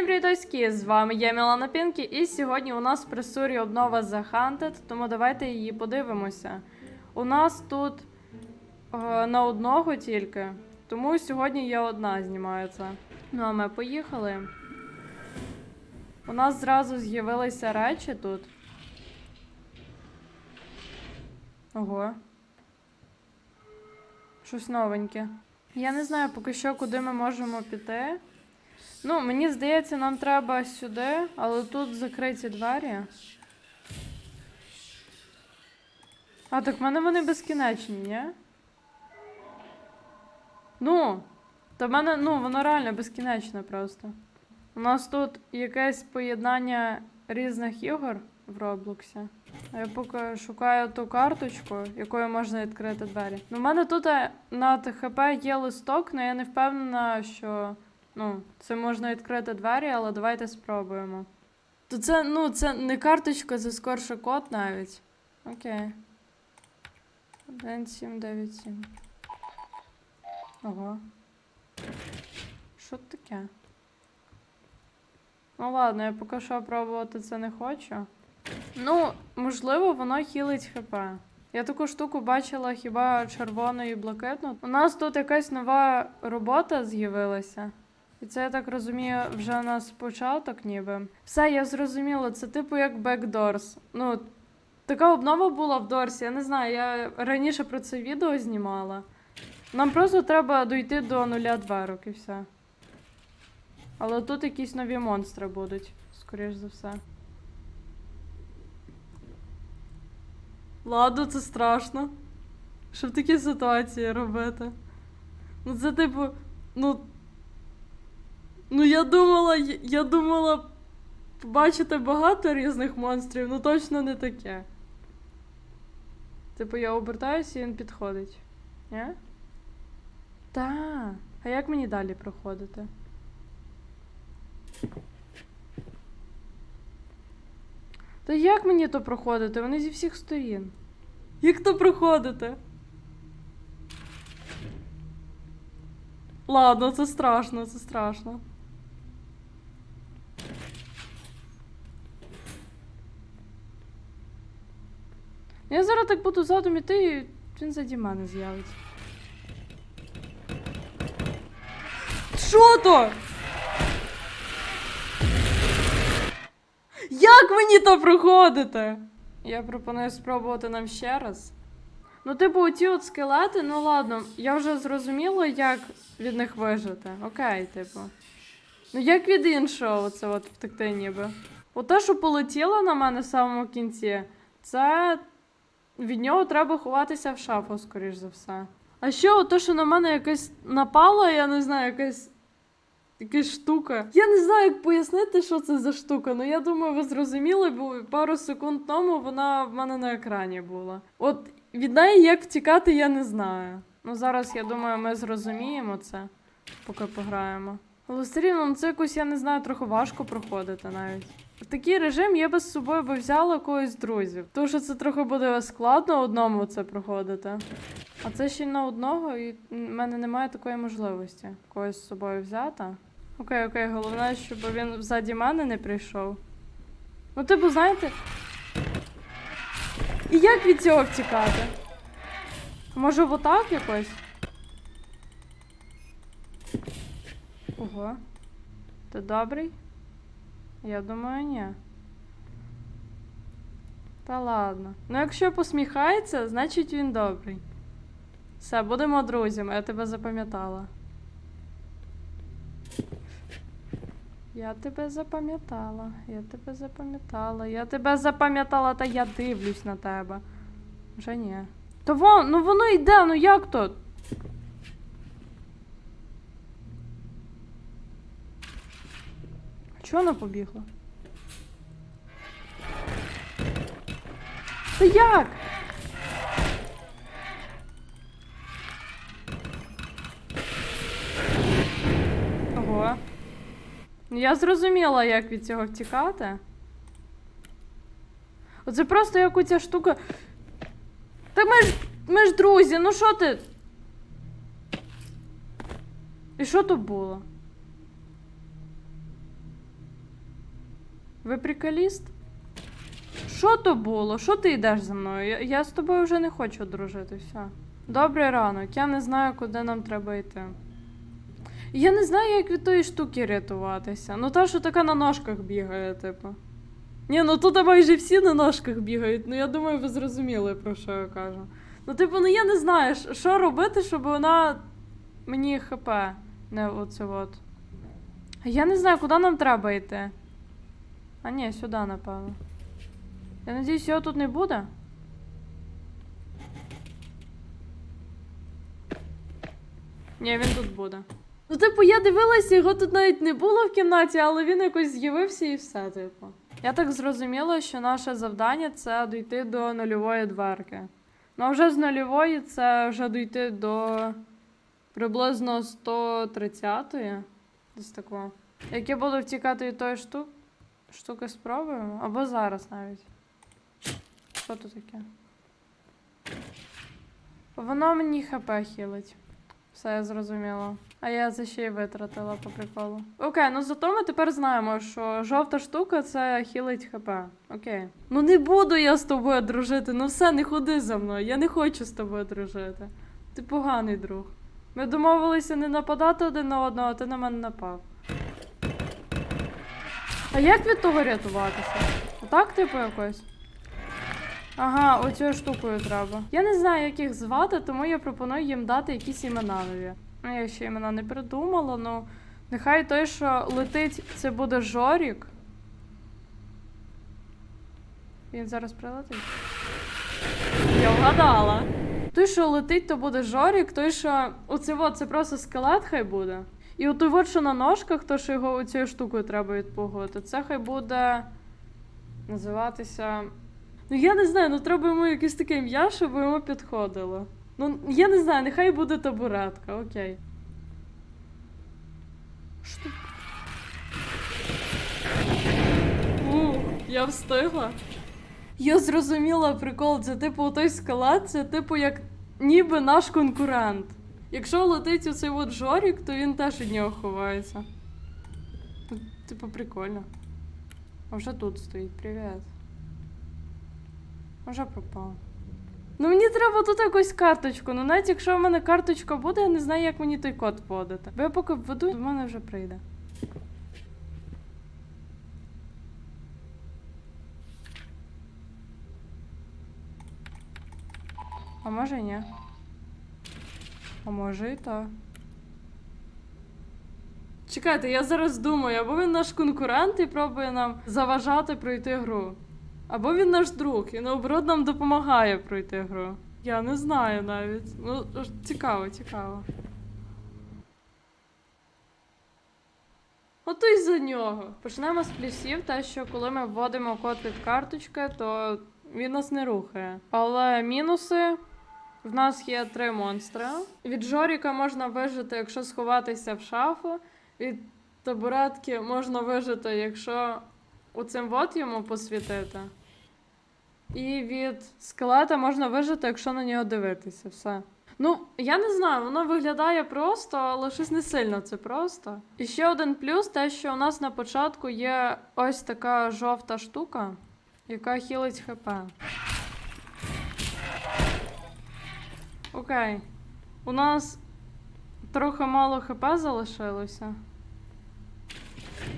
Всім привітоські! З вами я Мілана Пінкі, і сьогодні у нас в пресурі обнова The Hunted, тому давайте її подивимося. У нас тут е, на одного тільки, тому сьогодні я одна знімаю. Ну а ми поїхали. У нас зразу з'явилися речі тут. Ого. Щось новеньке. Я не знаю поки що, куди ми можемо піти. Ну, мені здається, нам треба сюди, але тут закриті двері. А, так в мене вони безкінечні, ні? Ну, то в мене, ну, воно реально безкінечне просто. У нас тут якесь поєднання різних ігор в Роблоксі. А я поки шукаю ту карточку, якою можна відкрити двері. Ну, в мене тут е, на ТХП є листок, але я не впевнена, що. Ну, це можна відкрити двері, але давайте спробуємо. То це, ну, це не карточка, це скорше код навіть. Окей. 1, 7, 9, 7. Ого. Що таке? Ну ладно, я поки що пробувати це не хочу. Ну, можливо, воно хілить ХП. Я таку штуку бачила хіба червону і блакитну. У нас тут якась нова робота з'явилася. І це, я так розумію, вже у нас початок ніби. Все, я зрозуміла, це типу як Backdoors. Ну, така обнова була в Дорсі. Я не знаю, я раніше про це відео знімала. Нам просто треба дойти до нуля дверок і все. Але тут якісь нові монстри будуть, скоріш за все. Ладно, це страшно. Що в такій ситуації робити? Ну, це типу, ну. Ну, я думала, я- думала побачити багато різних монстрів, ну точно не таке. Типу, я обертаюся і він підходить. Ні? Та. А як мені далі проходити? Та як мені то проходити? Вони зі всіх сторін. Як то проходити? Ладно, це страшно, це страшно. Я зараз так буду задом іти, і він заді мене з'явиться. Що то? Як мені то проходити? Я пропоную спробувати нам ще раз. Ну, типу, оті от скелети, ну ладно, я вже зрозуміла, як від них вижити. Окей, типу. Ну як від іншого оце от втекти ніби. Оте, що полетіло на мене в самому кінці, це від нього треба ховатися в шафу, скоріш за все. А ще ото, що на мене якась напала, я не знаю, якась. Якась штука. Я не знаю, як пояснити, що це за штука. Ну я думаю, ви зрозуміли, бо пару секунд тому вона в мене на екрані була. От від неї як втікати, я не знаю. Ну зараз я думаю, ми зрозуміємо це, поки пограємо. Але все рівно, ну, це якось, я не знаю, трохи важко проходити навіть. В такий режим я би з собою би взяла когось з друзів. Тому що це трохи буде складно одному це проходити. А це ще й на одного, і в мене немає такої можливості когось з собою взяти. Окей, окей, головне, щоб він взаді мене не прийшов. Ну, типу, знаєте. І як від цього втікати? Може, отак якось? Ого. Ти добрий? Я думаю, ні. Та ладно. Ну, якщо посміхається, значить він добрий. Все, будемо друзями, я тебе запам'ятала. Я тебе запам'ятала, я тебе запам'ятала, я тебе запам'ятала, та я дивлюсь на тебе. Вже ні. То вон, ну воно йде, ну як то? Чого вона побігла? Та як? Ого. Ну, Я зрозуміла, як від цього втікати. Оце просто як оця штука. Та ми ж. Ми ж друзі, ну що ти? І що то було? Ви приколіст? Що то було? Що ти йдеш за мною? Я, я з тобою вже не хочу дружити, все. Добрий ранок, я не знаю, куди нам треба йти. Я не знаю, як від тої штуки рятуватися. Ну та, що така на ножках бігає, типу. Ні, ну тут майже всі на ножках бігають. Ну я думаю, ви зрозуміли, про що я кажу. Ну, типу, ну я не знаю, що робити, щоб вона мені хп не оце от. Я не знаю, куди нам треба йти. А ні, сюди, напевно. Я надіюсь, його тут не буде. Ні, він тут буде. Ну, типу, я дивилася, його тут навіть не було в кімнаті, але він якось з'явився і все, типу. Я так зрозуміла, що наше завдання це дійти до нульової дверки. Ну, а вже з нульової це вже дійти до приблизно 130-ї. Десь такого. Як я буду втікати від тої штук... штуки спробую, або зараз навіть. Що тут таке? Воно мені хп хілить. Все, я зрозуміла. А я це ще й витратила по приколу. Окей, ну зато ми тепер знаємо, що жовта штука це хілить хп. Окей. Ну не буду я з тобою дружити. Ну все, не ходи за мною. Я не хочу з тобою дружити. Ти поганий друг. Ми домовилися не нападати один на одного, а ти на мене напав. А як від того рятуватися? Отак, типу, якось? Ага, оцю штукою треба. Я не знаю, як їх звати, тому я пропоную їм дати якісь імена нові. Ну, я ще імена не придумала, ну. Нехай той, що летить, це буде Жорік. Він зараз прилетить. Я вгадала. Той, що летить, то буде Жорік, той, що. Оце це просто скелет хай буде. І от от, що на ножках, то що його оцією штукою треба відпугувати, це хай буде називатися. Ну я не знаю, ну треба йому якесь таке ім'я, щоб йому підходило. Ну, я не знаю, нехай буде табуретка, окей. Що? Ух, я встигла. Я зрозуміла прикол, це типу той скалат, це типу як ніби наш конкурент. Якщо летить оцей от Жорік, то він теж від нього ховається. Типу, прикольно. А вже тут стоїть, привіт. Вже пропав. Ну мені треба тут якусь карточку. Ну навіть якщо в мене карточка буде, я не знаю, як мені той код вводити. Бо я поки введу, то в мене вже прийде. А може і ні. А може і так. Чекайте, я зараз думаю, або він наш конкурент і пробує нам заважати пройти гру. Або він наш друг і наоборот нам допомагає пройти гру. Я не знаю навіть. Ну, цікаво, цікаво. Ото й за нього. Почнемо з плюсів, те, що коли ми вводимо код від карточки, то він нас не рухає. Але мінуси. В нас є три монстри. Від Жоріка можна вижити, якщо сховатися в шафу. Від табуретки можна вижити, якщо оцим вот йому посвітити. І від скелета можна вижити, якщо на нього дивитися. Все. Ну, я не знаю, воно виглядає просто, але щось не сильно це просто. І ще один плюс те, що у нас на початку є ось така жовта штука, яка хілить ХП. Окей. У нас трохи мало ХП залишилося.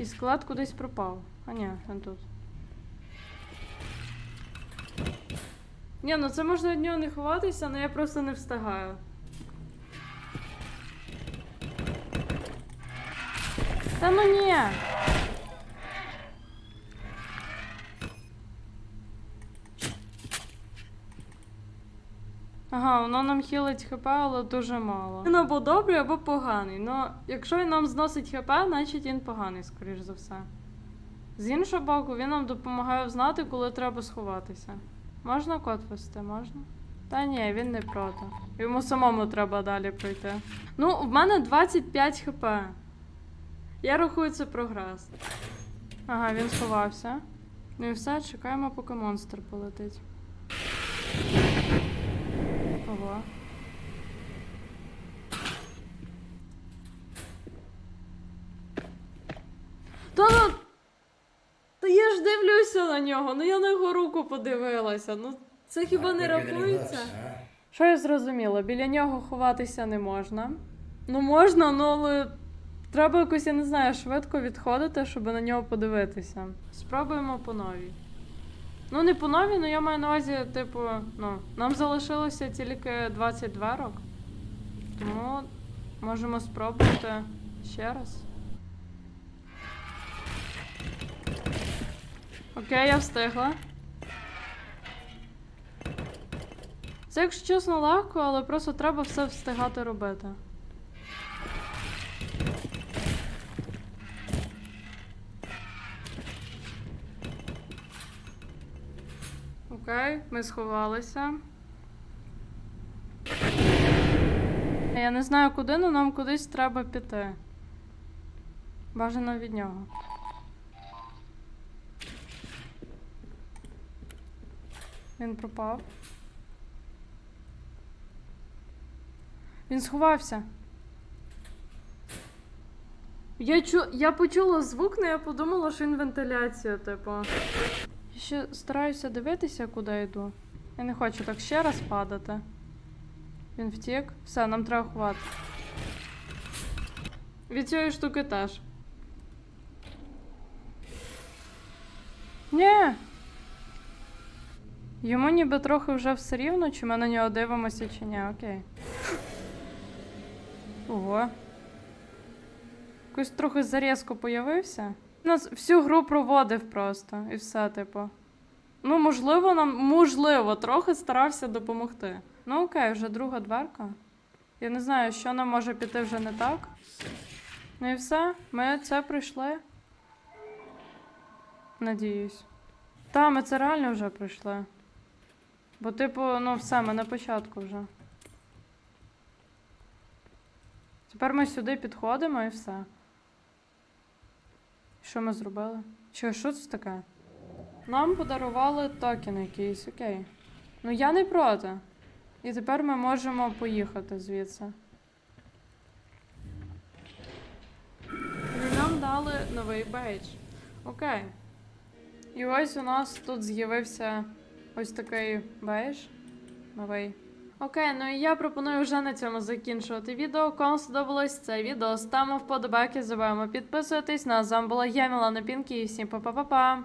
І склад кудись пропав. А ні, він тут. Ні, ну це можна від нього не ховатися, але я просто не встигаю. Та ну ні. Ага, воно нам хілить хп, але дуже мало. Він або добрий, або поганий. Ну, якщо він нам зносить хп, значить він поганий, скоріш за все. З іншого боку, він нам допомагає знати, коли треба сховатися. Можна код вести, можна? Та ні, він не проти. Йому самому треба далі пройти. Ну, в мене 25 хп. Я рахую це прогрес. Ага, він сховався. Ну і все, чекаємо, поки монстр полетить. Ого. Та ну. Та я ж дивлюся на нього. Ну я на його руку подивилася. Ну це хіба не рахується? Що я зрозуміла? Біля нього ховатися не можна. Ну можна, ну але треба якось, я не знаю, швидко відходити, щоб на нього подивитися. Спробуємо по новій. Ну, не по новій, ну я маю на увазі, типу, ну, нам залишилося тільки 20 дверок. Тому можемо спробувати ще раз. Окей, я встигла. Це, якщо чесно, легко, але просто треба все встигати робити. Окей, ми сховалися. Я не знаю куди, але нам кудись треба піти. Бажано від нього. Він пропав. Він сховався. Я, чу... я почула звук, але я подумала, що він вентиляція, типу. Ще стараюся дивитися, куди йду. Я не хочу так ще раз падати. Він втік. Все, нам треба ховати. Від цієї штуки теж. Ні. Йому ніби трохи вже все рівно, чи ми на нього дивимося, чи ні, окей. Ого. Якось трохи зарізко появився. Нас всю гру проводив просто, і все, типу. Ну, можливо, нам, можливо, трохи старався допомогти. Ну, окей, вже друга дверка. Я не знаю, що нам може піти вже не так. Ну і все, ми це пройшли. Надіюсь. Та, ми це реально вже пройшли. Бо, типу, ну все, ми на початку вже. Тепер ми сюди підходимо і все. Що ми зробили? Що, що це таке? Нам подарували токен якийсь, окей. Ну я не проти. І тепер ми можемо поїхати звідси. І нам дали новий бейдж. Окей. І ось у нас тут з'явився ось такий бейдж. Новий. Окей, ну і я пропоную вже на цьому закінчувати відео. Кому сподобалось це відео, ставимо вподобайки, забуваємо підписуватись. На з вами була я, Мілана Пінкі, і всім па-па-па-па!